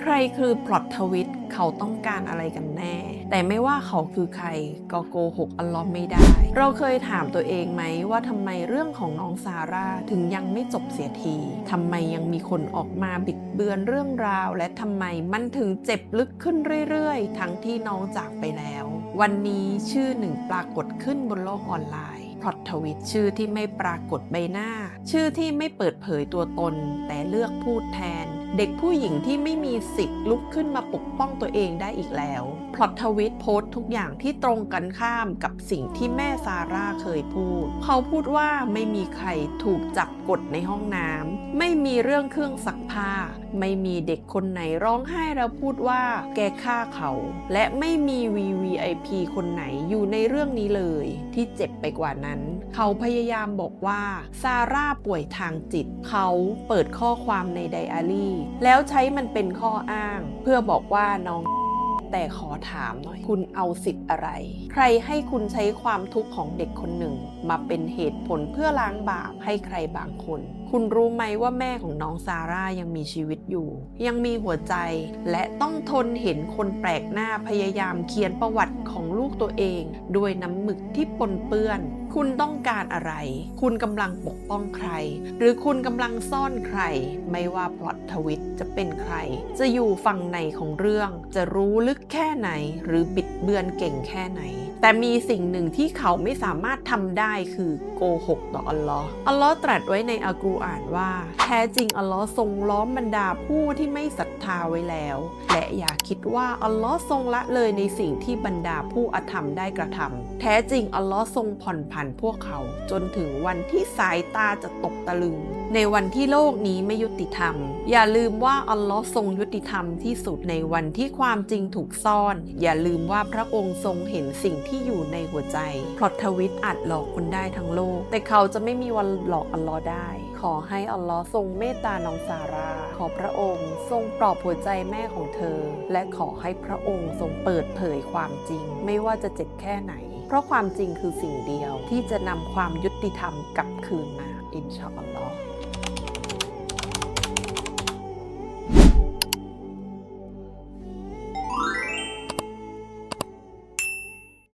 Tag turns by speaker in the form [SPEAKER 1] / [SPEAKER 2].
[SPEAKER 1] ใครคือพล็อตทวิตเขาต้องการอะไรกันแน่ แต่ไม่ว่าเขาคือใครก็โกหกอัลลอฮ์ไม่ได้ เราเคยถามตัวเองไหมว่าทำไมเรื่องของน้องซาร่าถึงยังไม่จบเสียทีทำไมยังมีคนออกมาบิดเบือนเรื่องราว และทำไมมันถึงเจ็บลึกขึ้นเรื่อยๆ ทั้งที่น้องจากไปแล้ว วันนี้ชื่อหนึ่งปรากฏขึ้นบนโลกออนไลน์พล็อตทวิตชื่อที่ไม่ปรากฏใบหน้า ชื่อที่ไม่เปิดเผยตัวตน แต่เลือกพูดแทน เด็กผู้หญิงที่ไม่มีสิทธิ์ลุกขึ้นมาปกป้องตัวเองได้อีกแล้ว พลอตทวิตโพสต์ทุกอย่างที่ตรงกันข้ามกับสิ่งที่แม่ซาร่าเคยพูด เขาพูดว่าไม่มีใครถูกจับกดในห้องน้ำ ไม่มีเรื่องเครื่องซักผ้า ไม่มีเด็กคนไหนร้องไห้แล้วพูดว่าแกฆ่าเขา และไม่มีวี VIP คนไหนอยู่ในเรื่องนี้เลยที่เจ็บไปกว่านั้น เขาพยายามบอกว่าซาร่าป่วยทางจิต เขาเปิดข้อความในไดอารี่ แล้วใช้มันเป็นข้ออ้าง เพื่อบอกว่าน้อง แต่ขอถามหน่อย คุณเอาสิทธิ์อะไร ใครให้คุณใช้ความทุกข์ของเด็กคนหนึ่ง มาเป็นเหตุผลเพื่อล้างบาปให้ใครบางคน คุณรู้ไหมว่าแม่ของน้องซาร่ายังมีชีวิตอยู่ ยังมีหัวใจและต้องทนเห็นคนแปลกหน้าพยายามเขียนประวัติของลูกตัวเอง ด้วยน้ำหมึกที่ปนเปื้อน คุณต้องการอะไร คุณกำลังปกป้องใคร หรือคุณกำลังซ่อนใคร ไม่ว่าพล็อตทวิตจะเป็นใคร จะอยู่ฝั่งไหนของเรื่อง จะรู้ลึกแค่ไหน หรือบิดเบือนเก่งแค่ไหน แต่มีสิ่งหนึ่งที่เขาไม่สามารถทำได้คือโกหกต่ออัลลอฮ์อัลลอฮ์ตรัสไว้ในอัลกุรอานว่า แท้จริงอัลลอฮ์ทรงล้อมบรรดาผู้ที่ไม่ศรัทธาไว้แล้ว และอย่าคิดว่าอัลลอฮ์ทรงละเลยในสิ่งที่บรรดาผู้อธรรมได้กระทำแท้จริงอัลลอฮ์ทรงผ่อนผันนพวกเขา จนถึงวันที่สายตาจะตกตะลึง ในวันที่โลกนี้ไม่ยุติธรรม อย่าลืมว่าอัลลอฮ์ทรงยุติธรรมที่สุดในวันที่ความจริงถูกซ่อน อย่าลืมว่าพระองค์ทรงเห็นสิ่งที่อยู่ในหัวใจพลอตทวิตอาจหลอกคนได้ทั้งโลก แต่เขาจะไม่มีวันหลอกอัลลอฮ์ได้ ขอให้อัลลอฮ์ทรงเมตตาน้องซาร่าขอพระองค์ทรงปลอบหัวใจแม่ของเธอ และขอให้พระองค์ทรงเปิดเผยความจริง ไม่ว่าจะเจ็บแค่ไหน เพราะความจริงคือสิ่งเดียวที่จะนำความยุติธรรมกลับคืนมาอินชาอัลลอฮ์